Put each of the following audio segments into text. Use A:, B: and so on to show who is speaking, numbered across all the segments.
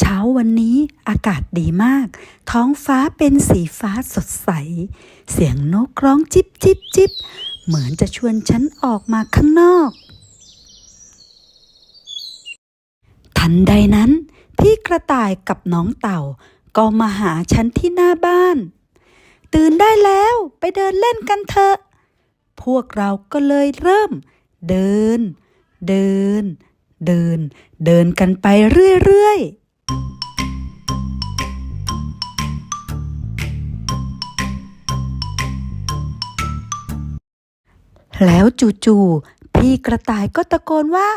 A: เช้าวันนี้อากาศดีมาก ท้องฟ้าเป็นสีฟ้าสดใส เสียงนกร้องจิบจิบจิบเหมือนจะชวนฉันออกมาข้างนอก ทันใดนั้น พี่กระต่ายกับน้องเต่า ก็มาหาฉันที่หน้าบ้าน ตื่นได้แล้วไปเดินเล่นกันเถอะ พวกเราก็เลยเริ่ม เดิน เดินเดิน เดินกันไปเรื่อย ๆ แล้วจู่ๆพี่กระต่ายก็ตะโกนว่า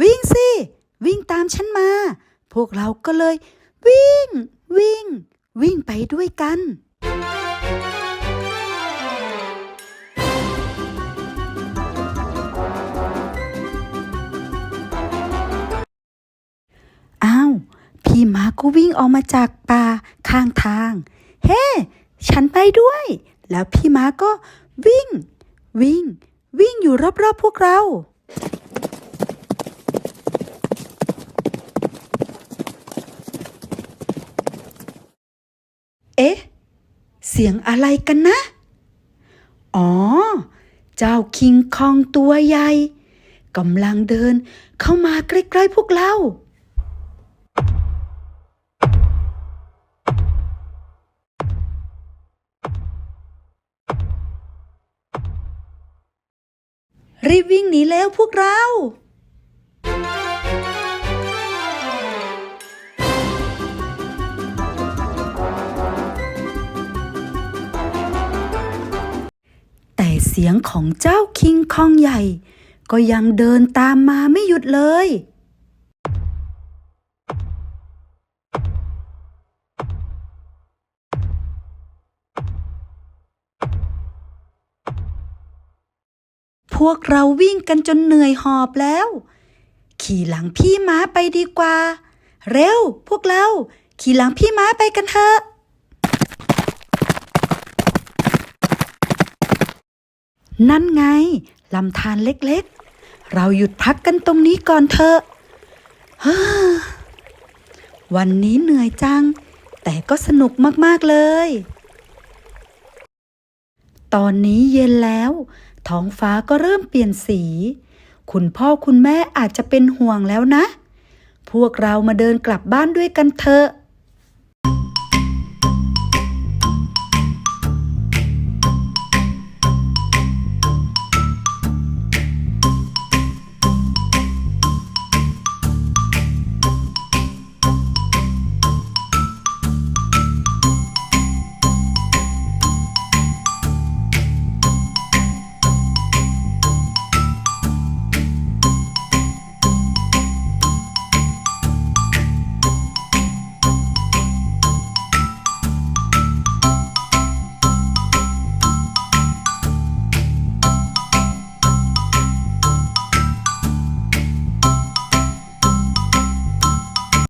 A: วิ่งสิ วิ่งตามฉันมา พวกเราก็เลย วิ่ง วิ่ง วิ่งไปด้วยกัน อ้าว พี่หมาก็วิ่งออกมาจากป่าข้างทาง เฮ้ฉันไปด้วย แล้วพี่หมาก็วิ่ง วิ่ง วิ่งอยู่รอบๆพวกเรา เอ๊ะ เสียงอะไรกันนะ อ๋อ เจ้าคิงคองตัวใหญ่กำลังเดินเข้ามาใกล้ๆพวกเรา รีบวิ่งหนีแล้วพวกเรา แต่เสียงของเจ้าคิงคองใหญ่ ก็ยังเดินตามมาไม่หยุดเลย พวกเราวิ่งกันจนเหนื่อยหอบแล้ว ขี่หลังพี่ม้าไปดีกว่า เร็ว พวกเรา ขี่หลังพี่ม้าไปกันเถอะนั่นไงลำธารเล็กๆ เราหยุดพักกันตรงนี้ก่อนเถอะฮ่าวันนี้เหนื่อยจัง แต่ก็สนุกมาก ๆ เลย ตอนนี้เย็นแล้ว ท้องฟ้าก็เริ่มเปลี่ยนสี คุณพ่อคุณแม่อาจจะเป็นห่วงแล้วนะ พวกเรามาเดินกลับบ้านด้วยกันเถอะ